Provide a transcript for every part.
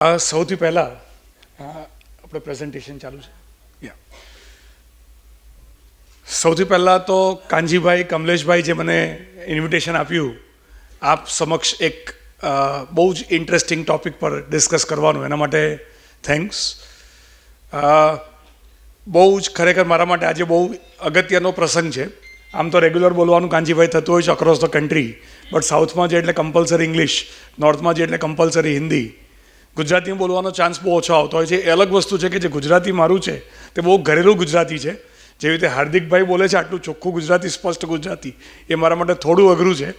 આ સૌથી પહેલાં આપણે પ્રેઝન્ટેશન ચાલુ છે. યા સૌથી પહેલાં તો કાનજીભાઈ કમલેશભાઈ જે મને ઇન્વિટેશન આપ્યું આપ સમક્ષ એક બહુ જ ઇન્ટરેસ્ટિંગ ટોપિક પર ડિસ્કસ કરવાનું. એના માટે થેન્ક્સ બહુ જ ખરેખર મારા માટે આજે બહુ અગત્યનો પ્રસંગ છે. આમ તો રેગ્યુલર બોલવાનું કાનજીભાઈ થતું હોય છે અક્રોસ ધ કન્ટ્રી બટ સાઉથમાં જે એટલે કમ્પલસરી ઇંગ્લિશ નોર્થમાં જે એટલે કમ્પલસરી હિન્દી ગુજરાતીમાં બોલવાનો ચાન્સ બહુ ઓછો આવતો હોય છે. એ અલગ વસ્તુ છે કે જે ગુજરાતી મારું છે, તે બહુ ઘરેલું ગુજરાતી છે. જેવી રીતે હાર્દિકભાઈ બોલે છે, આટલું ચોખ્ખું ગુજરાતી, સ્પષ્ટ ગુજરાતી, એ મારા માટે થોડું અઘરું છે.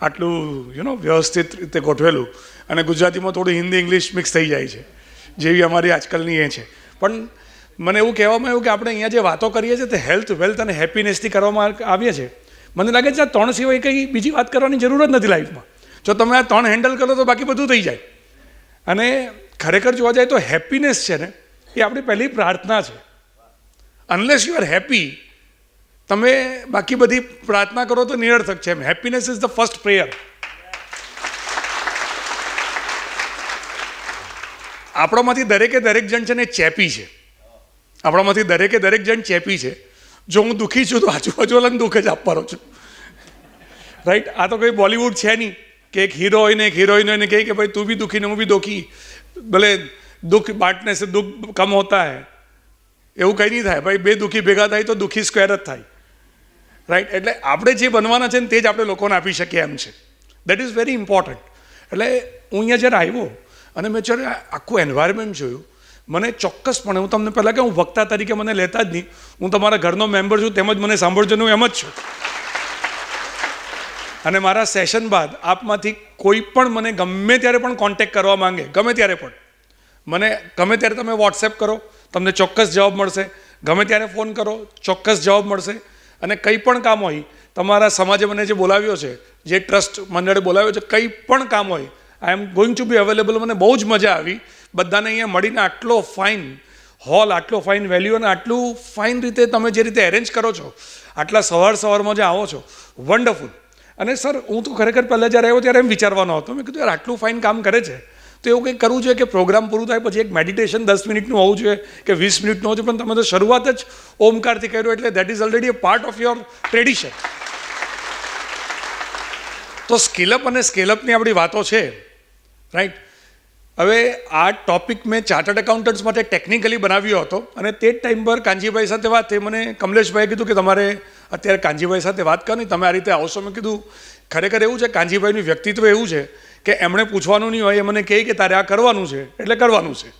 આટલું યુ નો વ્યવસ્થિત રીતે ગોઠવેલું. અને ગુજરાતીમાં થોડું હિન્દી, ઇંગ્લિશ મિક્સ થઈ જાય છે, જેવી અમારી આજકાલની એ છે. પણ મને એવું કહેવામાં આવ્યું કે આપણે અહીંયા જે વાતો કરીએ છીએ, તે હેલ્થ વેલ્થ અને હેપીનેસથી કરવામાં આવીએ છીએ. મને લાગે છે આ ત્રણ સિવાય કંઈ બીજી વાત કરવાની જરૂર જ નથી લાઈફમાં જો તમે આ ત્રણ હેન્ડલ કરો તો બાકી બધું થઈ જાય. અને ખરેખર જોવા જાય તો હેપીનેસ છે ને, એ આપણી પહેલી પ્રાર્થના છે. અનલેસ યુ આર હેપી તમે બાકી બધી પ્રાર્થના કરો તો નિરર્થક છે. એમ happiness is the first prayer આપણામાંથી દરેકે દરેક જણ છે ને ચેપી છે. આપણામાંથી દરેકે દરેક જણ ચેપી છે. જો હું દુઃખી છું તો આજુબાજુવાળાને દુઃખ જ આપવાનો છું. રાઈટ આ તો કોઈ બોલિવૂડ છે નહીં. કે એક હીરો હોય ને એક હિરોઈન હોય ને કહે કે, ભાઈ, તું બી દુઃખી ને હું બી દુઃખી. ભલે દુઃખ બાંટને સે દુઃખ કમ હોતા હૈ. એવું કંઈ નહીં થાય. ભાઈ, બે દુઃખી ભેગા થાય તો દુઃખી સ્ક્વેર જ થાય. રાઈટ એટલે આપણે જે બનવાના છે ને તે જ આપણે લોકોને આપી શકીએ એમ છે. દેટ ઇઝ વેરી ઇમ્પોર્ટન્ટ એટલે હું અહીંયા જ્યારે આવ્યો અને મેં જ્યારે આખું એન્વાયરમેન્ટ જોયું, મને ચોક્કસપણે હું તમને પહેલાં કે હું વક્તા તરીકે મને લેતા જ નહીં. હું તમારા ઘરનો મેમ્બર છું, તેમજ મને સાંભળજો હું એમ જ છું. અને મારા સેશન બાદ આપમાંથી કોઈ પણ મને ગમે ત્યારે પણ કોન્ટેક કરવા માંગે, ગમે ત્યારે પણ. મને ગમે ત્યારે તમે વોટ્સએપ કરો, તમને ચોક્કસ જવાબ મળશે. ગમે ત્યારે ફોન કરો, ચોક્કસ જવાબ મળશે. અને કંઈ પણ કામ હોય, તમારા સમાજે મને જે બોલાવ્યો છે, જે ટ્રસ્ટ મંડળે બોલાવ્યો છે, કંઈ પણ કામ હોય I am going to be available મને બહુ જ મજા આવી. બધાને અહીંયા મળીને આટલો ફાઇન હોલ આટલો ફાઇન વેલ્યુ અને આટલું ફાઇન રીતે તમે જે રીતે એરેન્જ કરો છો, આટલા સવાર સવારમાં જે આવો છો વન્ડરફુલ અને સર, હું તો ખરેખર પહેલાં જ્યારે આવ્યો ત્યારે એમ વિચારવાનો હતો. મેં કીધું, યાર, આટલું ફાઇન કામ કરે છે. તો એવું કંઈક કરવું જોઈએ કે પ્રોગ્રામ પૂરું થાય, પછી એક મેડિટેશન દસ મિનિટનું હોવું જોઈએ કે વીસ મિનિટનું હોવું પણ તમે તો શરૂઆત જ ઓમકારથી કર્યું, એટલે that is already a part of your tradition તો સ્કિલઅપ અને સ્કેલઅપની આપણી વાતો છે રાઈટ હવે આ ટોપિક મેં ચાર્ટર્ડ એકાઉન્ટન્ટ્સ માટે ટેકનિકલી બનાવ્યો હતો, અને તે જ ટાઈમ પર કાંજીભાઈ સાથે વાત થઈ. મને કમલેશભાઈએ કીધું કે તમારે અત્યારે કાંજીભાઈ સાથે વાત કરી તમે આ રીતે આવશો. મેં કીધું, ખરેખર એવું છે કાંજીભાઈનું વ્યક્તિત્વ એવું છે કે એમણે પૂછવાનું નહીં હોય, એ મને કહે કે તારે આ કરવાનું છે, એટલે કરવાનું છે.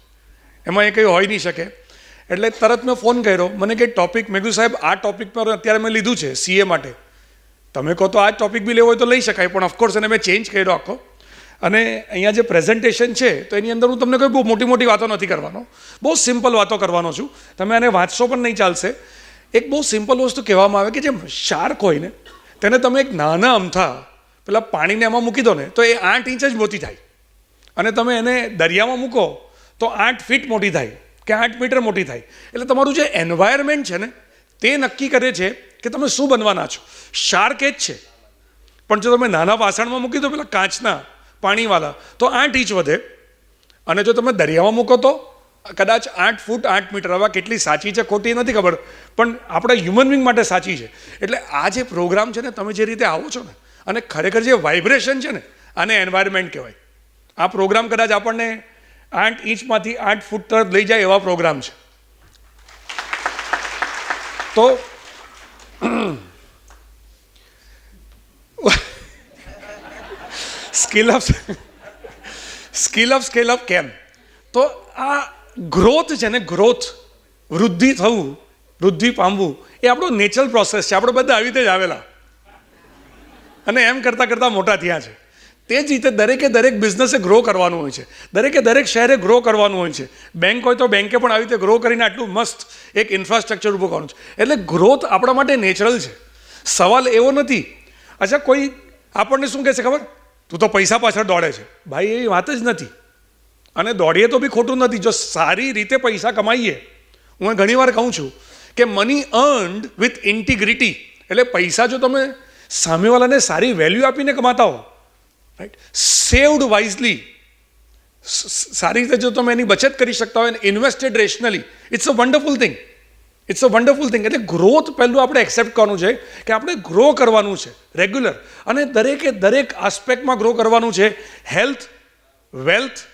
એમાં એ કંઈ હોઈ નહીં શકે. એટલે તરત મેં ફોન કર્યો. મને કંઈ ટોપિક મેં કીધું, સાહેબ, આ ટોપિક પર અત્યારે મેં લીધું છે સીએ માટે. તમે કહો તો આ ટોપિક બી લેવો હોય તો લઈ શકાય, પણ ઓફકોર્સ એને મેં ચેન્જ કર્યો આખો. અને અહીંયા જે પ્રેઝન્ટેશન છે, તો એની અંદર હું તમને કોઈ બહુ મોટી મોટી વાતો નથી કરવાનો. બહુ સિમ્પલ વાતો કરવાનો છું. તમે આને વાંચશો પણ નહીં ચાલશે. એક બહુ સિમ્પલ વસ્તુ કહેવામાં આવે કે જે શાર્ક હોય ને, તેને તમે એક નાના અમથા પેલા પાણીને એમાં મૂકી દો ને, તો એ આઠ ઇંચ જ મોટી થાય. અને તમે એને દરિયામાં મૂકો, તો આઠ ફીટ મોટી થાય કે આઠ મીટર મોટી થાય. એટલે તમારું જે એન્વાયરમેન્ટ છે ને, તે નક્કી કરે છે કે તમે શું બનવાના છો. શાર્ક એ જ છે. પણ જો તમે નાના વાસણમાં મૂકી દો, પેલા કાચના પાણીવાળા, તો આઠ ઇંચ વધે. અને જો તમે દરિયામાં મૂકો તો કદાચ આઠ ફૂટ આઠ મીટર હવા કેટલી સાચી છે ખોટી નથી ખબર, પણ આપણા હ્યુમન બિંગ માટે સાચી છે. એટલે આ જે પ્રોગ્રામ છે ને, તમે જે રીતે આવો છો ને, અને ખરેખર જે વાઇબ્રેશન છે ને, આને એન્વાયરમેન્ટ કહેવાય. આ પ્રોગ્રામ કદાચ આપણને આઠ ઇંચમાંથી આઠ ફૂટ તરફ લઈ જાય એવા પ્રોગ્રામ છે. તો skill up skill up scale up કેમ? તો આ ગ્રોથ છે ને ગ્રોથ વૃદ્ધિ થવું, વૃદ્ધિ પામવું, એ આપણો નેચરલ પ્રોસેસ છે. આપણે બધા આવી રીતે જ આવેલા. અને એમ કરતાં કરતાં મોટા થયા છે. તે જ રીતે દરેકે દરેક બિઝનેસે ગ્રો કરવાનું હોય છે. દરેકે દરેક શહેરે ગ્રો કરવાનું હોય છે. બેંક હોય તો બેંકે પણ આવી રીતે ગ્રો કરીને આટલું મસ્ત એક ઇન્ફ્રાસ્ટ્રક્ચર ઊભું કરવાનું છે. એટલે ગ્રોથ આપણા માટે નેચરલ છે. સવાલ એવો નથી. અચ્છા, કોઈ આપણને શું કહેશે ખબર? તું તો પૈસા પાછળ દોડે છે. ભાઈ, એવી વાત જ નથી. અને દોડીએ તો બી ખોટું નથી. જો સારી રીતે પૈસા કમાઈએ, હું ઘણીવાર કહું છું કે મની અર્ન્ડ વિથ ઇન્ટિગ્રિટી એટલે પૈસા જો તમે સામેવાળાને સારી વેલ્યુ આપીને કમાતા હો રાઈટ સેવડ વાઇઝલી સારી રીતે જો તમે એની બચત કરી શકતા હોય invested rationally it's a wonderful thing it's a wonderful thing એટલે ગ્રોથ પહેલું આપણે એક્સેપ્ટ કરવાનું છે કે આપણે ગ્રો કરવાનું છે રેગ્યુલર અને દરેકે દરેક આસ્પેક્ટમાં ગ્રો કરવાનું છે. હેલ્થ વેલ્થ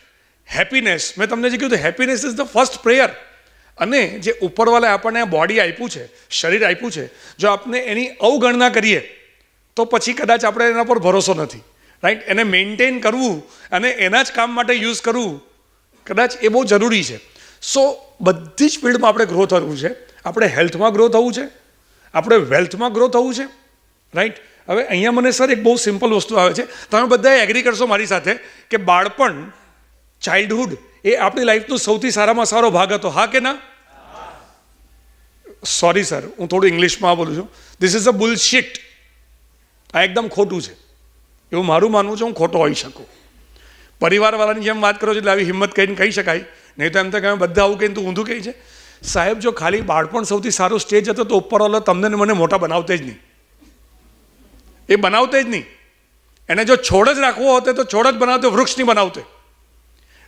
હેપીનેસ મેં તમને જે કીધું happiness is the first prayer અને જે ઉપરવાળાએ આપણને બોડી આપ્યું છે, શરીર આપ્યું છે, જો આપણે એની અવગણના કરીએ, તો પછી કદાચ આપણે એના પર ભરોસો નથી. રાઈટ એને મેન્ટેન કરવું અને એના જ કામ માટે યુઝ કરવું કદાચ એ બહુ જરૂરી છે. સો બધી જ ફિલ્ડમાં આપણે ગ્રો થવું છે. આપણે હેલ્થમાં ગ્રો થવું છે. આપણે વેલ્થમાં ગ્રો થવું છે. રાઈટ હવે અહીંયા મને સર એક બહુ સિમ્પલ વસ્તુ આવે છે. તમે બધા એગ્રી કરશો મારી સાથે કે બાળપણ ચાઇલ્ડહુડ એ આપણી લાઈફનો સૌથી સારામાં સારો ભાગ હતો. હા કે ના? સોરી સર હું થોડું ઇંગ્લિશમાં બોલું છું. ધીસ ઇઝ અ બુલશીટ આ એકદમ ખોટું છે. એવું મારું માનવું છે, હું ખોટો હોઈ શકું. પરિવારવાળાની જેમ વાત કરો છો એટલે આવી હિંમત કહીને કહી શકાય. નહીં તો એમ તો કહે બધા આવું કહીને તું ઊંધું કહી છે. સાહેબ, જો ખાલી બાળપણ સૌથી સારો સ્ટેજ હતો તો ઉપરવાળો તમને ને મને મોટા બનાવતે જ નહીં. એ બનાવતે જ નહીં. એને જો છોડ જ રાખવો હોતે તો છોડ જ બનાવતે, વૃક્ષ નહીં બનાવતે.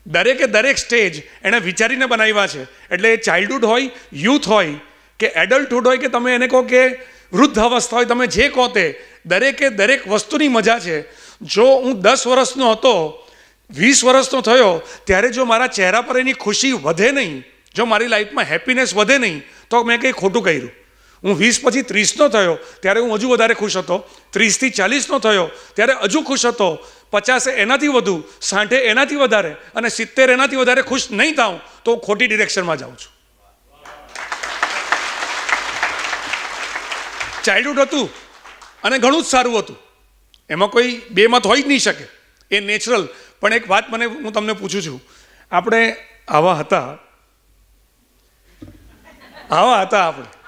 દરેકે દરેક સ્ટેજ એણે વિચારીને બનાવ્યા છે. એટલે એ ચાઇલ્ડહુડ હોય યુથ હોય, કે એડલ્ટહુડ હોય, કે તમે એને કહો કે વૃદ્ધ અવસ્થા હોય, તમે જે કહો તે, દરેકે દરેક વસ્તુની મજા છે. જો હું દસ વર્ષનો હતો, વીસ વર્ષનો થયો, ત્યારે જો મારા ચહેરા પર એની ખુશી વધે નહીં, જો મારી લાઈફમાં હેપીનેસ વધે નહીં, તો મેં કંઈ ખોટું કર્યું. હું વીસ પછી ત્રીસનો થયો, ત્યારે હું હજુ વધારે ખુશ હતો. ત્રીસથી ચાલીસનો થયો, ત્યારે હજુ ખુશ હતો. પચાસે એનાથી વધુ, સાઠે એનાથી વધારે અને સિત્તેર એનાથી વધારે ખુશ નહીં થાઉં, તો હું ખોટી ડિરેક્શનમાં જાઉં છું. ચાઇલ્ડહુડ હતું અને ઘણું જ સારું હતું. એમાં કોઈ બે મત હોઈ જ નહીં શકે. એ નેચરલ પણ એક વાત મને, હું તમને પૂછું છું. આપણે આવા હતા. આવા હતા આપણે.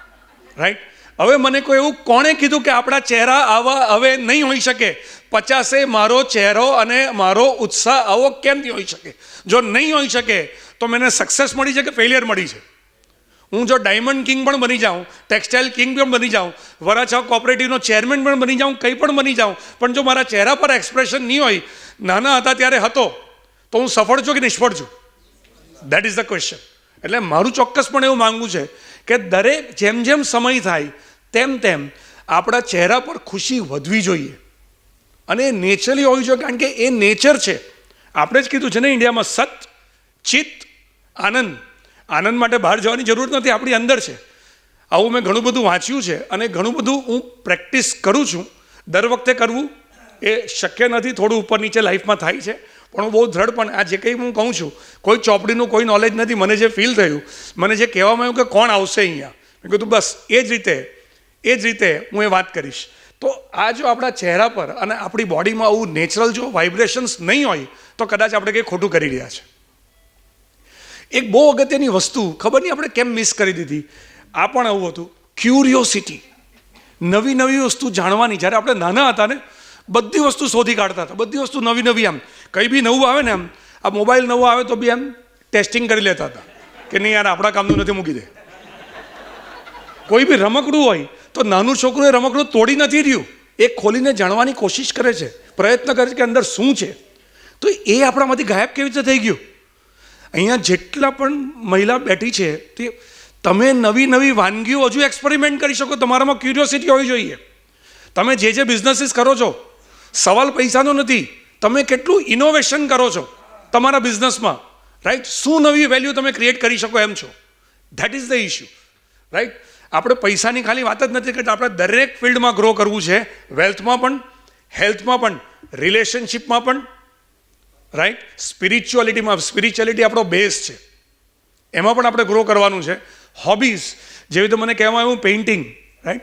રાઈટ હવે મને કોઈ એવું કોણે કીધું કે આપણા ચહેરા આવા હવે નહીં હોઈ શકે? પચાસે મારો ચહેરો અને મારો ઉત્સાહ આવો કેમ નહીં હોઈ શકે? જો નહીં હોઈ શકે, તો મને સક્સેસ મળી છે કે ફેલિયર મળી છે હું જો ડાયમંડ કિંગ પણ બની જાઉં ટેક્સટાઇલ કિંગ પણ બની જાઉં, વરાછા કોઓપરેટિવનો ચેરમેન પણ બની જાઉં, કંઈ પણ બની જાઉં, પણ જો મારા ચહેરા પર એક્સપ્રેશન નહીં હોય, નાના હતા ત્યારે હતો, તો હું સફળ છું કે નિષ્ફળ છું? દેટ ઇઝ ધ ક્વેશ્ચન એટલે મારું ચોક્કસપણે એવું માગવું છે કે દરેક જેમ જેમ સમય થાય, તેમ તેમ આપણા ચહેરા પર ખુશી વધવી જોઈએ. અને એ નેચરલી હોવી જોઈએ, કારણ કે એ નેચર છે. આપણે જ કીધું છે ને ઇન્ડિયામાં સત, ચિત્ત, આનંદ. આનંદ માટે બહાર જવાની જરૂર નથી, આપણી અંદર છે. આવું મેં ઘણું બધું વાંચ્યું છે અને ઘણું બધું હું પ્રેક્ટિસ કરું છું. દર વખતે કરવું એ શક્ય નથી, થોડું ઉપર નીચે લાઈફમાં થાય છે. પણ હું બહુ દ્રઢ પણ આ જે કંઈ હું કહું છું, કોઈ ચોપડીનું કોઈ નોલેજ નથી, મને જે ફીલ થયું, મને જે કહેવામાં આવ્યું કે કોણ આવશે અહીંયા. મેં કીધું, બસ, એ જ રીતે, એ જ રીતે હું એ વાત કરીશ. તો આ જો આપણા ચહેરા પર અને આપણી બોડીમાં આવું નેચરલ જો વાઇબ્રેશન્સ નહીં હોય, તો કદાચ આપણે કંઈ ખોટું કરી રહ્યા છે. એક બહુ અગત્યની વસ્તુ, ખબર નહીં આપણે કેમ મિસ કરી દીધી? આ પણ આવું હતું. ક્યુરિયોસિટી નવી નવી વસ્તુ જાણવાની. જ્યારે આપણે નાના હતા ને બધી વસ્તુ શોધી કાઢતા હતા. બધી વસ્તુ નવી નવી આમ કંઈ બી નવું આવે ને આમ આ મોબાઈલ નવો આવે તો બી આમ ટેસ્ટિંગ કરી લેતા હતા. કે નહીં યાર, આપણા કામનું નથી મૂકી દે. કોઈ બી રમકડું હોય તો નાનું છોકરું એ રમકડું તોડી નથી રહ્યું. એ ખોલીને જાણવાની કોશિશ કરે છે. પ્રયત્ન કરે છે કે અંદર શું છે. તો એ આપણામાંથી ગાયબ કેવી રીતે થઈ ગયું? અહીંયા જેટલા પણ મહિલા બેઠી છે, તે તમે નવી નવી વાનગીઓ હજુ એક્સપેરિમેન્ટ કરી શકો. તમારામાં ક્યુરિયોસિટી હોવી જોઈએ. તમે જે જે બિઝનેસીસ કરો છો સવાલ પૈસાનો નથી. તમે કેટલું ઇનોવેશન કરો છો તમારા બિઝનેસમાં રાઈટ શું નવી વેલ્યુ તમે ક્રિએટ કરી શકો એમ છો? That is the issue right આપણે પૈસાની ખાલી વાત જ નથી કરતા. આપણે દરેક ફિલ્ડમાં ગ્રો કરવું છે. વેલ્થમાં પણ હેલ્થમાં પણ રિલેશનશિપમાં પણ રાઈટ સ્પિરિચ્યુઆલિટીમાં સ્પિરિચ્યુઆલિટી આપણો બેઝ છે. એમાં પણ આપણે ગ્રો કરવાનું છે. હોબીઝ જેવી રીતે મને કહેવામાં આવ્યું પેઇન્ટિંગ રાઈટ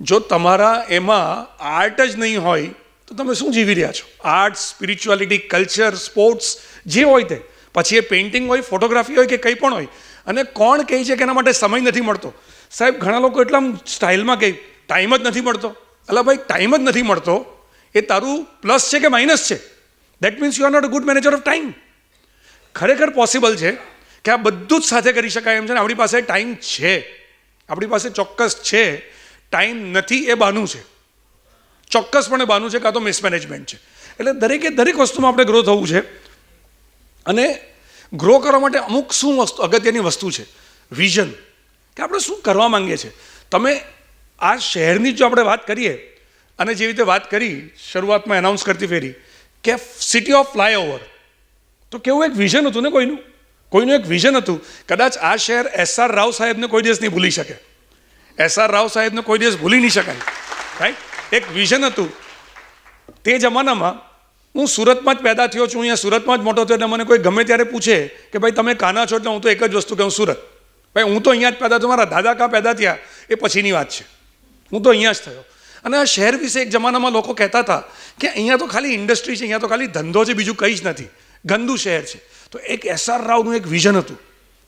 જો તમારા એમાં આર્ટ જ નહીં હોય તો તમે શું જીવી રહ્યા છો? આર્ટ સ્પિરિચ્યુઆલિટી કલ્ચર સ્પોર્ટ્સ જે હોય તે. પછી એ પેઇન્ટિંગ હોય ફોટોગ્રાફી હોય કે કંઈ પણ હોય. અને કોણ કહે છે કે એના માટે સમય નથી મળતો? સાહેબ, ઘણા લોકો એટલા સ્ટાઇલમાં કહે ટાઈમ જ નથી મળતો. અલા ભાઈ ટાઈમ જ નથી મળતો. એ તારું પ્લસ છે કે માઇનસ છે? That means you are not a good manager of time ખરેખર પોસિબલ છે કે આ બધું જ સાથે કરી શકાય એમ છે ને? આપણી પાસે ટાઈમ છે. આપણી પાસે ચોક્કસ છે. ટાઈમ નથી એ બહાનું છે. ચોક્કસપણે બહાનું છે કાં તો મિસમેનેજમેન્ટ છે. એટલે દરેકે દરેક વસ્તુમાં આપણે ગ્રો થવું છે. અને ગ્રો કરવા માટે અમુક શું વસ્તુ, અગત્યની વસ્તુ છે? વિઝન કે આપણે શું કરવા માંગીએ છીએ? તમે આ શહેરની જો આપણે વાત કરીએ, અને જેવી રીતે વાત કરી, શરૂઆતમાં એનાઉન્સ કરતી ફેરી, કે સિટી ઓફ ફ્લાયઓવર તો કેવું એક વિઝન હતું ને કોઈનું? કોઈનું એક વિઝન હતું? કદાચ આ શહેર એસઆર રાવ સાહેબને કોઈ દિવસ નહીં ભૂલી શકે. એસઆર રાવ સાહેબને કોઈ દિવસ ભૂલી નહીં શકાય. રાઈટ એક વિઝન હતું. તે જમાનામાં હું સુરતમાં જ પેદા થયો છું, અહીંયા સુરતમાં જ મોટો થયો એટલે મને કોઈ ગમે ત્યારે પૂછે કે ભાઈ, તમે કાના છો? એટલે હું તો એક જ વસ્તુ કહું, સુરત. ભાઈ, હું તો અહીંયા જ પેદા થયો, મારા દાદા કાં પેદા થયા, એ પછીની વાત છે. હું તો અહીંયા જ થયો. અને આ શહેર વિશે એક જમાનામાં લોકો કહેતા હતા કે અહીંયા તો ખાલી ઇન્ડસ્ટ્રી છે, અહીંયા તો ખાલી ધંધો છે, બીજું કંઈ જ નથી. ગંદુ શહેર છે. તો એક એસ આર રાવનું એક વિઝન હતું.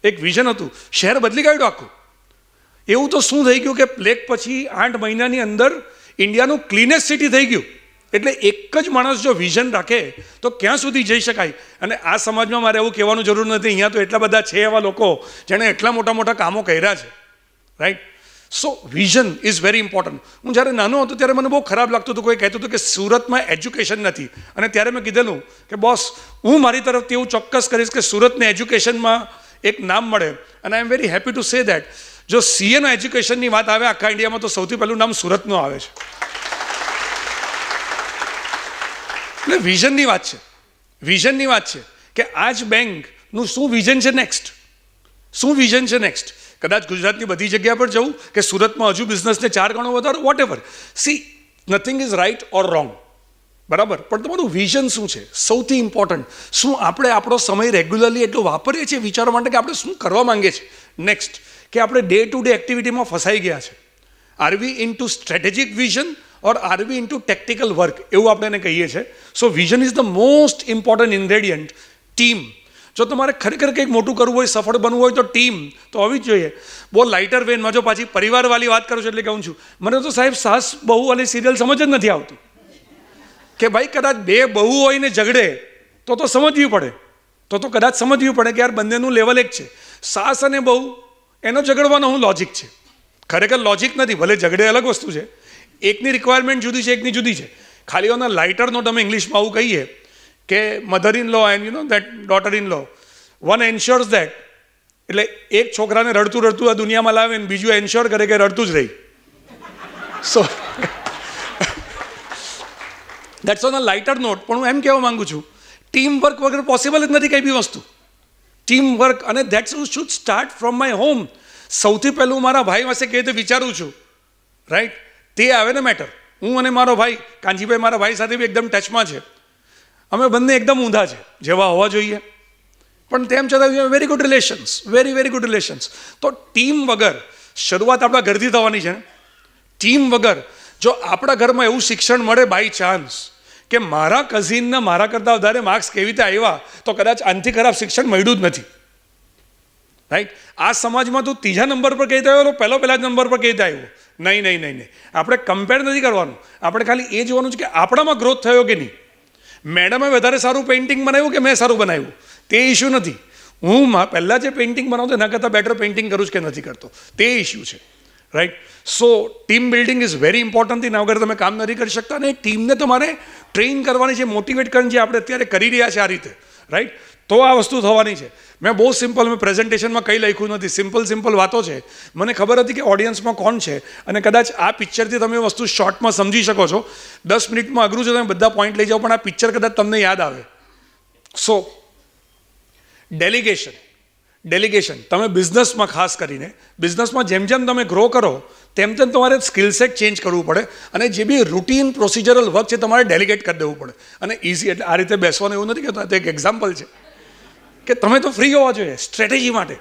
એક વિઝન હતું. શહેર બદલી કાઢ્યું આખું. એવું તો શું થઈ ગયું કે પ્લેગ પછી આઠ મહિનાની અંદર ઇન્ડિયાનું ક્લીનેસ્ટ સિટી થઈ ગયું. એટલે એક જ માણસ જો વિઝન રાખે, તો ક્યાં સુધી જઈ શકાય? અને આ સમાજમાં મારે એવું કહેવાનું જરૂર નથી, અહીંયા તો એટલા બધા છે એવા લોકો જેણે એટલા મોટા મોટા કામો કર્યા છે. Right so vision is very important હું જ્યારે નાનો હતો ત્યારે મને બહુ ખરાબ લાગતું હતું, કોઈ કહેતું હતું કે સુરતમાં એજ્યુકેશન નથી. અને ત્યારે મેં કીધેલું કે, બોસ, હું મારી તરફથી એવું ચોક્કસ કરીશ કે સુરતને એજ્યુકેશનમાં એક નામ મળે. અને I am very happy to say that જો સીએનો એજ્યુકેશનની વાત આવે, આખા ઇન્ડિયામાં તો સૌથી પહેલું નામ સુરતનું આવે છે. એટલે વિઝનની વાત છે. વિઝનની વાત છે કે આ જ બેંકનું શું વિઝન છે નેક્સ્ટ શું વિઝન છે નેક્સ્ટ કદાચ ગુજરાતની બધી જગ્યા પર જવું કે સુરતમાં હજુ બિઝનેસને ચાર ગણો વધારો whatever see nothing is right or wrong બરાબર. પણ તમારું વિઝન શું છે? સૌથી ઇમ્પોર્ટન્ટ શું આપણે આપણો સમય રેગ્યુલરલી એટલો વાપરીએ છીએ? વિચારવા માટે કે આપણે શું કરવા માંગીએ છીએ? નેક્સ્ટ કે આપણે ડે ટુ ડે એક્ટિવિટીમાં ફસાઈ ગયા છે. Are we into strategic vision or are we into tactical work એવું આપણે એને કહીએ છીએ. So vision is the most important ingredient team જો તમારે ખરેખર કંઈક મોટું કરવું હોય, સફળ બનવું હોય તો ટીમ તો હોવી જ જોઈએ. બહુ લાઇટર વેનમાં જો પાછી પરિવારવાળી વાત કરું છું એટલે કહું છું. મને તો સાહેબ સાસ, બહુ અને સિરિયલ સમજ જ નથી આવતી. કે ભાઈ કદાચ બે બહુ હોય ને ઝઘડે, તો તો સમજવી પડે. તો તો કદાચ સમજવી પડે કે યાર બંનેનું લેવલ એક છે. સાસ અને બહુ, એનો ઝઘડવાનો હું લોજિક છે. ખરેખર લોજિક નથી, ભલે ઝઘડે અલગ વસ્તુ છે. એકની રિક્વાયરમેન્ટ જુદી છે, એકની જુદી છે. ખાલી ઓના લાઇટરનો તમે ઇંગ્લિશમાં આવું કહીએ કે mother in law and you know that daughter in law one ensures that એટલે એક છોકરાને રડતું રડતું આ દુનિયામાં લાવે ને બીજું એન્શ્યોર કરે કે રડતું જ રહી. So that's on a lighter note પણ હું એમ કહેવા માંગુ છું ટીમ વર્ક વગર પોસિબલ જ નથી કંઈ બી વસ્તુ. ટીમ વર્ક અને that's should start from my home સૌથી પહેલું મારા ભાઈ પાસે કેવી રીતે વિચારું છું રાઈટ તે આવે ને મેટર હું અને મારો ભાઈ કાંજીભાઈ મારા ભાઈ સાથે બી એકદમ ટચમાં છે. અમે બંને એકદમ ઊંધા છે, જેવા હોવા જોઈએ. પણ તેમ છતાં we very good relations very very good relations તો ટીમ વગર શરૂઆત આપણા ઘરથી થવાની છે ટીમ વગર જો આપણા ઘરમાં એવું શિક્ષણ મળે બાય ચાન્સ કે મારા કઝિનના મારા કરતાં વધારે માર્ક્સ કેવી રીતે આવ્યા, તો કદાચ આનથી ખરાબ શિક્ષણ મળ્યું જ નથી. રાઈટ આ સમાજમાં તું ત્રીજા નંબર પર કઈ રીતે આવ્યો? પહેલો પહેલા જ નંબર પર કઈ આવ્યો? નહીં નહીં નહીં નહીં. આપણે કમ્પેર નથી કરવાનું. આપણે ખાલી એ જોવાનું છે કે આપણામાં ગ્રોથ થયો કે નહીં? મેડમે વધારે સારું પેઇન્ટિંગ બનાવ્યું કે મેં સારું બનાવ્યું? તે ઇશ્યુ નથી. હું પહેલાં જે પેઇન્ટિંગ બનાવતો, એના કરતાં બેટર પેઇન્ટિંગ કરું છું કે નથી કરતો? તે ઇશ્યુ છે. Right so team building is very important એના વગર તમે કામ નથી કરી શકતા અને ટીમને તમારે ટ્રેન કરવાની છે મોટિવેટ કરવાની છે આપણે અત્યારે કરી રહ્યા છે આ રીતે રાઈટ તો આ વસ્તુ થવાની છે. મેં બહુ સિમ્પલ મેં પ્રેઝન્ટેશનમાં કંઈ લખ્યું નથી. સિમ્પલ સિમ્પલ વાતો છે. મને ખબર હતી કે ઓડિયન્સમાં કોણ છે. અને કદાચ આ પિક્ચરથી તમે વસ્તુ શોર્ટમાં સમજી શકો છો. દસ મિનિટમાં અઘરું છે, તમે બધા પોઈન્ટ લઈ જાઓ, પણ આ પિક્ચર કદાચ તમને યાદ આવે. સો ડેલિગેશન ડેલિગેશન તમે બિઝનેસમાં ખાસ કરીને બિઝનેસમાં જેમ જેમ તમે ગ્રો કરો, તેમ તેમ તમારે સ્કિલ સેટ ચેન્જ કરવું પડે અને જે બી રૂટીન પ્રોસિજરલ વર્ક છે તમારે ડેલિગેટ કરી દેવું પડે. અને ઇઝી એટલે આ રીતે બેસવાનું એવું નથી કહેતા તો એક એક્ઝામ્પલ છે. કે તમે તો ફ્રી હોવા જોઈએ સ્ટ્રેટેજી માટે.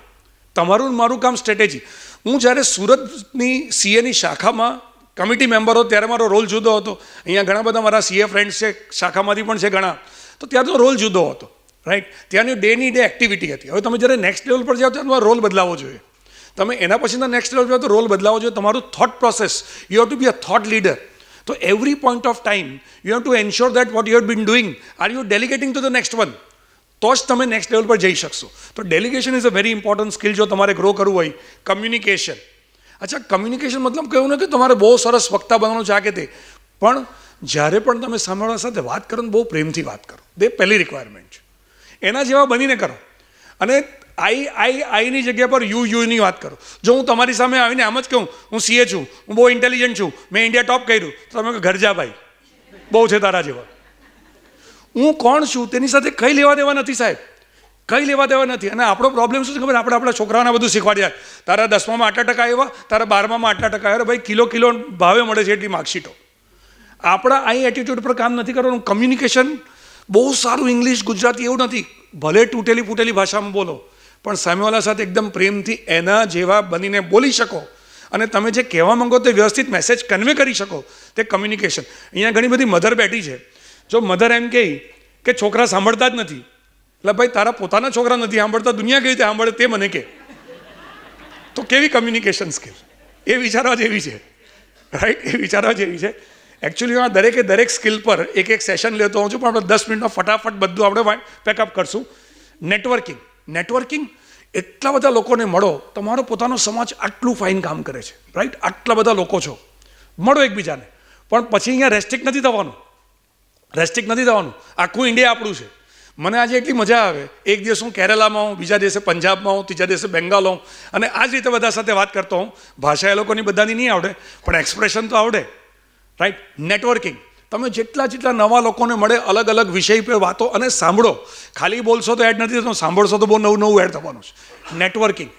તમારું મારું કામ સ્ટ્રેટેજી હું જ્યારે સુરતની સીએની શાખામાં કમિટી મેમ્બર હતો, ત્યારે મારો રોલ જુદો હતો. અહીંયા ઘણા બધા મારા સીએ ફ્રેન્ડ્સ છે, શાખામાંથી પણ છે ઘણા. તો ત્યારનો રોલ જુદો હતો. રાઈટ ત્યાંની ડેની ડે એક્ટિવિટી હતી. હવે તમે જ્યારે નેક્સ્ટ લેવલ પર જાઓ તમારો રોલ બદલાવો જોઈએ. તમે એના પછીના નેક્સ્ટ લેવલ પર તો રોલ બદલાવો જોઈએ. તમારું thought process you have to be a thought leader તો every point of time you have to ensure that what you have been doing are you delegating to the next one તો જ તમે next level પર જઈ શકશો. તો delegation is a very important skill જો તમારે ગ્રો કરવું હોય. કમ્યુનિકેશન અચ્છા કમ્યુનિકેશન મતલબ કહ્યું ને કે તમારે બહુ સરસ વક્તા બનવાનું છે આ કે તે. પણ જ્યારે પણ તમે સામેવાળા સાથે વાત કરો ને, બહુ પ્રેમથી વાત કરો. તે પહેલી રિક્વાયરમેન્ટ છે. એના જેવા બનીને કરો. અને આઈ આઈ, આઈની જગ્યા પર યુ યુની વાત કરો. જો હું તમારી સામે આવીને આમ જ કહું, હું સીએ છું, હું બહુ ઇન્ટેલિજન્ટ છું, મેં ઇન્ડિયા ટોપ કર્યું, તો તમે ઘર જા ભાઈ, બહુ છે તારા જેવા. હું કોણ છું? તેની સાથે કંઈ લેવા દેવા નથી સાહેબ. કંઈ લેવા દેવા નથી. અને આપણો પ્રોબ્લેમ શું છે ખબર? આપણે આપણા છોકરાઓને બધું શીખવાડી જાય તારા દસમામાં આટલા ટકા આવ્યા, તારા બારમામાં આટલા ટકા આવ્યા. ભાઈ, કિલો કિલો ભાવે મળે છે એટલી માર્કશીટો આપણા આ એટીટ્યૂડ પર કામ નથી કરવાનું. કમ્યુનિકેશન બહુ સારું ઇંગ્લિશ ગુજરાતી એવું નથી. ભલે તૂટેલી ફૂટેલી ભાષામાં બોલો, પણ સામેવાળા સાથે એકદમ પ્રેમથી એના જેવા બનીને બોલી શકો. અને તમે જે કહેવા માંગો તે વ્યવસ્થિત મેસેજ કન્વે કરી શકો. તે કમ્યુનિકેશન અહીંયા ઘણી બધી મધર બેઠી છે. જો મધર એમ કહે કે છોકરા સાંભળતા જ નથી. એટલે ભાઈ, તારા પોતાના છોકરા નથી સાંભળતા, દુનિયા કેવી રીતે સાંભળે તે મને કે તો કેવી કમ્યુનિકેશન સ્કિલ એ વિચારવા જેવી છે. રાઈટ એ વિચારવા જેવી છે. એકચ્યુઅલી આ દરેકે દરેક સ્કિલ પર એક એક સેશન લેતો હોઉં છું, પણ આપણે દસ મિનિટમાં ફટાફટ બધું આપણે પેકઅપ કરશું. નેટવર્કિંગ નેટવર્કિંગ એટલા બધા લોકોને મળો, તમારો પોતાનો સમાજ આટલું ફાઇન કામ કરે છે રાઈટ આટલા બધા લોકો છો. મળો એકબીજાને. પણ પછી અહીંયા રેસ્ટ્રિક્ટ નથી થવાનું. રેસ્ટ્રિક્ટ નથી થવાનું. આખું ઇન્ડિયા આપણું છે. મને આજે એટલી મજા આવે. એક દિવસ હું કેરલામાં હોઉં, બીજા દિવસે પંજાબમાં હોઉં, ત્રીજા દિવસે બેંગાલ હોઉં. અને આ જ રીતે બધા સાથે વાત કરતો હોઉં. ભાષા એ લોકોની બધાની નહીં આવડે, પણ એક્સપ્રેશન તો આવડે. રાઈટ નેટવર્કિંગ તમે જેટલા જેટલા નવા લોકોને મળે અલગ અલગ વિષય પર વાતો અને સાંભળો. ખાલી બોલશો તો એડ નથી થતો, સાંભળશો તો બહુ નવું નવું એડ થવાનું છે. નેટવર્કિંગ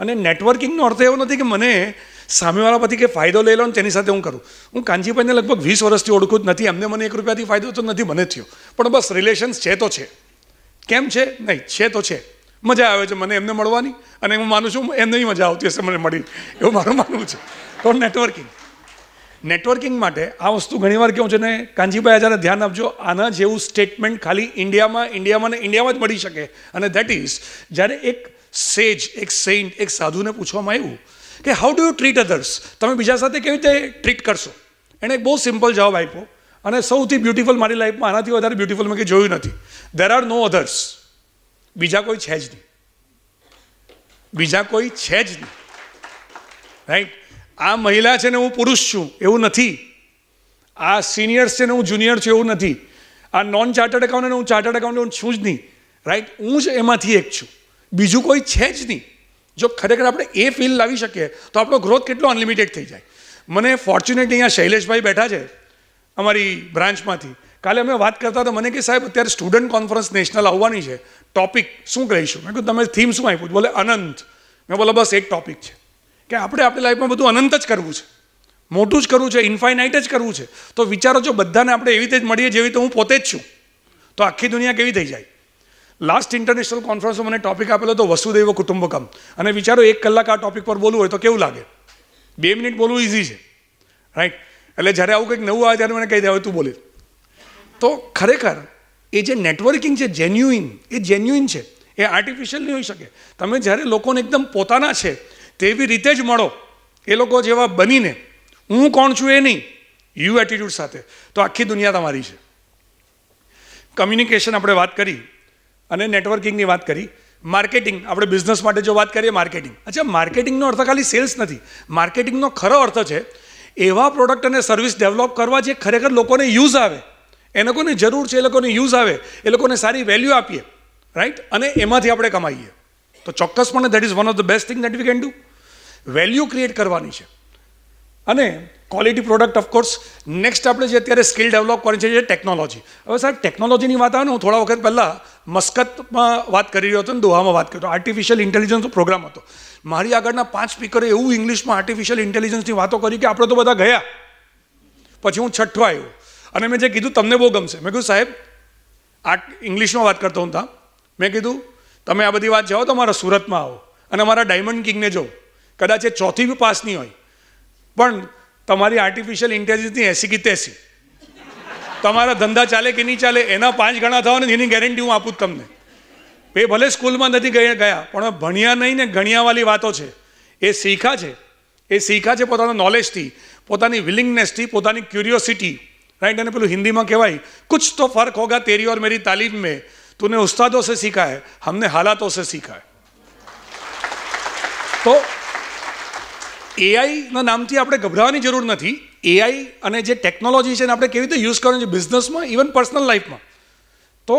અને નેટવર્કિંગનો અર્થ એવો નથી કે મને સામેવાળા પરથી કે ફાયદો લઈ લો ને તેની સાથે હું કરું. હું કાંજીભાઈને લગભગ વીસ વર્ષથી ઓળખું જ નથી. એમને મને એક રૂપિયાથી ફાયદો તો નથી, મને થયો. પણ બસ રિલેશન્સ છે તો છે. કેમ છે? નહીં, છે તો છે. મજા આવે છે મને એમને મળવાની અને હું માનું છું એમને મજા આવતી હશે મને મળી. એવું મારું માનવું છે. તો નેટવર્કિંગ નેટવર્કિંગ માટે આ વસ્તુ ઘણીવાર કેવું છે ને કાંજીભાઈ જ્યારે ધ્યાન આપજો, આના જેવું સ્ટેટમેન્ટ ખાલી ઇન્ડિયામાં ઇન્ડિયામાં ને ઇન્ડિયામાં જ મળી શકે. અને દેટ ઇઝ જ્યારે એક સેજ એક સેન્ટ એક સાધુને પૂછવામાં આવ્યું કે how do you treat others તમે બીજા સાથે કેવી રીતે ટ્રીટ કરશો? એણે એક બહુ સિમ્પલ જવાબ આપ્યો. અને સૌથી બ્યુટિફુલ મારી લાઈફમાં આનાથી વધારે બ્યુટિફુલ મેં કંઈ જોયું નથી. દેર આર નો અધર્સ બીજા કોઈ છે જ નહીં. બીજા કોઈ છે જ નહીં. રાઈટ આ મહિલા છે ને હું પુરુષ છું, એવું નથી. આ સિનિયર્સ છે ને હું જુનિયર છું, એવું નથી. આ નોન ચાર્ટર્ડ એકાઉન્ટ હું ચાર્ટર્ડ એકાઉન્ટ છું જ નહીં. રાઈટ હું જ એમાંથી એક છું. બીજું કોઈ છે જ નહીં. જો ખરેખર આપણે એ ફીલ લાવી શકીએ, તો આપણો ગ્રોથ કેટલો અનલિમિટેડ થઈ જાય. મને ફોર્ચ્યુનેટલી અહીંયા શૈલેષભાઈ બેઠા છે, અમારી બ્રાન્ચમાંથી. કાલે અમે વાત કરતા હતા, મને કે સાહેબ, અત્યારે સ્ટુડન્ટ કોન્ફરન્સ નેશનલ આવવાની છે. ટોપિક શું કહીશું? મેં કીધું, તમે થીમ શું આપ્યું? બોલે, અનંત. મેં બોલો, બસ એક ટોપિક છે. કે આપણે આપણી લાઈફમાં બધું અનંત જ કરવું છે. મોટું જ કરવું છે ઇન્ફાઇનાઇટ જ કરવું છે. તો વિચારો જો બધાને આપણે એવી રીતે જ મળીએ જેવી રીતે હું પોતે જ છું. તો આખી દુનિયા કેવી થઈ જાય? લાસ્ટ ઇન્ટરનેશનલ કોન્ફરન્સમાં મને ટોપિક આપેલો હતો વસુદૈવ કુટુંબકમ. અને વિચારો એક કલાક આ ટોપિક પર બોલવું હોય તો કેવું લાગે? બે મિનિટ બોલવું ઇઝી છે. રાઈટ એટલે જ્યારે આવું કંઈક નવું આવે ત્યારે મને કહી દે, હવે તું બોલી. તો ખરેખર એ જે નેટવર્કિંગ છે જેન્યુઇન એ જેન્યુઇન છે. એ આર્ટિફિશિયલ નહીં હોઈ શકે. તમે જ્યારે લોકોને એકદમ પોતાના છે તેવી રીતે જ મળો. એ લોકો જેવા બનીને, હું કોણ છું એ નહીં, યુ એટીટ્યૂડ સાથે. તો આખી દુનિયા તમારી છે. કમ્યુનિકેશન આપણે વાત કરી અને નેટવર્કિંગની વાત કરી. માર્કેટિંગ આપણે બિઝનેસ માટે જો વાત કરીએ માર્કેટિંગ અચ્છા માર્કેટિંગનો અર્થ ખાલી સેલ્સ નથી. માર્કેટિંગનો ખરો અર્થ છે, એવા પ્રોડક્ટ અને સર્વિસ ડેવલપ કરવા જે ખરેખર લોકોને યુઝ આવે. એ લોકોને જરૂર છે, એ લોકોને યુઝ આવે. એ લોકોને સારી વેલ્યુ આપીએ. રાઈટ અને એમાંથી આપણે કમાઈએ. તો ચોક્કસપણે that is one of the best thing that we can do value create કરવાની છે. અને ક્વોલિટી પ્રોડક્ટ ઓફકોર્સ નેક્સ્ટ આપણે જે અત્યારે સ્કિલ ડેવલપ કરવાની છે જે ટેકનોલોજી હવે સાહેબ ટેકનોલોજીની વાત આવે ને, હું થોડા વખત પહેલાં મસ્કતમાં વાત કરી રહ્યો હતો ને, દોહામાં વાત કરતો આર્ટિફિશિયલ ઇન્ટેલિજન્સનો પ્રોગ્રામ હતો. મારી આગળના પાંચ સ્પીકરે એવું ઇંગ્લિશમાં આર્ટિફિશિયલ ઇન્ટેલિજન્સની વાતો કરી કે આપણે તો બધા ગયા. પછી હું છઠ્ઠો આવ્યો. અને મેં જે કીધું, તમને બહુ ગમશે. મેં કીધું, સાહેબ, આ ઇંગ્લિશમાં વાત કરતો હું ત્યાં મેં કીધું તમે આ બધી વાત જાઓ તો અમારા સુરતમાં આવો. અને મારા ડાયમંડ કિંગને જો કદાચ એ ચોથી બી પાસ નહીં હોય. પણ તમારી આર્ટિફિશિયલ ઇન્ટેલિજન્સની એસી કે તેસી તમારા ધંધા ચાલે કે નહીં ચાલે એના પાંચ ગણા થવાને એની ગેરંટી હું આપું જ તમને. એ ભલે સ્કૂલમાં નથી ગયા ગયા, પણ ભણ્યા નહીં ને ગણ્યાવાળી વાતો છે. એ શીખા છે. એ શીખા છે પોતાના નોલેજથી પોતાની વિલિંગનેસથી પોતાની ક્યુરિયોસિટી રાઈટ અને પેલું હિન્દીમાં કહેવાય, કુછ તો ફર્ક હોગા તેરી ઓર મેરી તાલીમ મેં. तूने उस्तादों से सीखा है हमने हालातों से सीखा है તો એઆઈના નામથી આપણે ગભરાવાની જરૂર નથી એઆઈ અને જે ટેકનોલોજી છે ને આપણે કેવી રીતે યુઝ કરવાની છે બિઝનેસમાં ઇવન પર્સનલ લાઈફમાં તો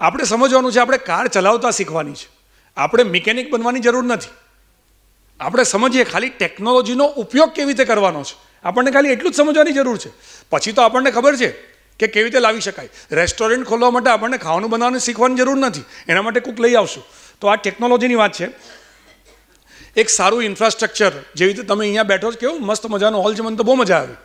આપણે સમજવાનું છે આપણે કાર ચલાવતા શીખવાની છે આપણે મિકેનિક બનવાની જરૂર નથી આપણે સમજીએ ખાલી ટેકનોલોજીનો ઉપયોગ કેવી રીતે કરવાનો છે આપણને ખાલી એટલું જ સમજવાની જરૂર છે પછી તો આપણને ખબર છે કે કેવી રીતે લાવી શકાય? રેસ્ટોરન્ટ ખોલવા માટે આપણને ખાવાનું બનાવવાનું શીખવાની જરૂર નથી. એના માટે કુક લઈ આવશું. તો આ ટેકનોલોજીની વાત છે. એક સારું ઇન્ફ્રાસ્ટ્રક્ચર જેવી રીતે તમે અહીંયા બેઠો છો, કેવું મસ્ત મજાનો હોલ છે, મને તો બહુ મજા આવી.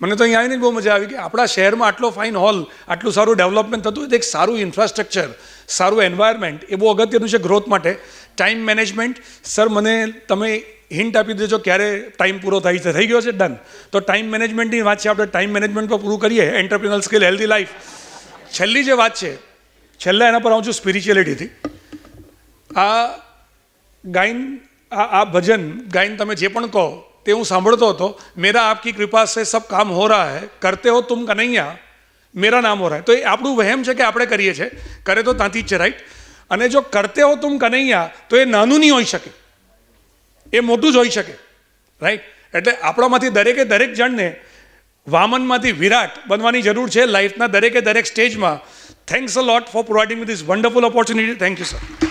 મને તો અહીંયા આવીને બહુ મજા આવી કે આપણા શહેરમાં આટલો ફાઇન હોલ આટલું સારું ડેવલપમેન્ટ થતું એક સારું ઇન્ફ્રાસ્ટ્રક્ચર સારું એન્વાયરમેન્ટ એ બહુ અગત્યનું છે ગ્રોથ માટે. ટાઈમ મેનેજમેન્ટ સર મને તમે હિન્ટ આપી દેજો ક્યારે ટાઈમ પૂરો થાય છે. થઈ ગયો છે? ડન તો ટાઈમ મેનેજમેન્ટની વાત છે. આપણે ટાઈમ મેનેજમેન્ટ પર પૂરું કરીએ. એન્ટરપ્રિનલ સ્કિલ હેલ્ધી લાઈફ છેલ્લી જે વાત છે, છેલ્લા એના પર આવું છું સ્પિરિચ્યુઅલિટીથી આ ગાયન, આ આ ભજન, ગાયન તમે જે પણ કહો, તે હું સાંભળતો હતો. મેરા આપકી કૃપા સે સબ કામ હો રહા હૈ. કરતે હો તુમ કનૈયા. મેરા નામ હો રહા હૈ. તો એ આપણું વહેમ છે કે આપણે કરીએ છીએ. કરે તો ત્યાંથી જ છે રાઈટ અને જો કરતે હો તુમ કનૈયા, તો એ નાનું નહીં હોઈ શકે. એ મોટું જ હોઈ શકે રાઈટ એટલે આપણામાંથી દરેકે દરેક જણને વામનમાંથી વિરાટ બનવાની જરૂર છે લાઈફના દરેકે દરેક સ્ટેજમાં thanks a lot for providing this wonderful opportunity thank you sir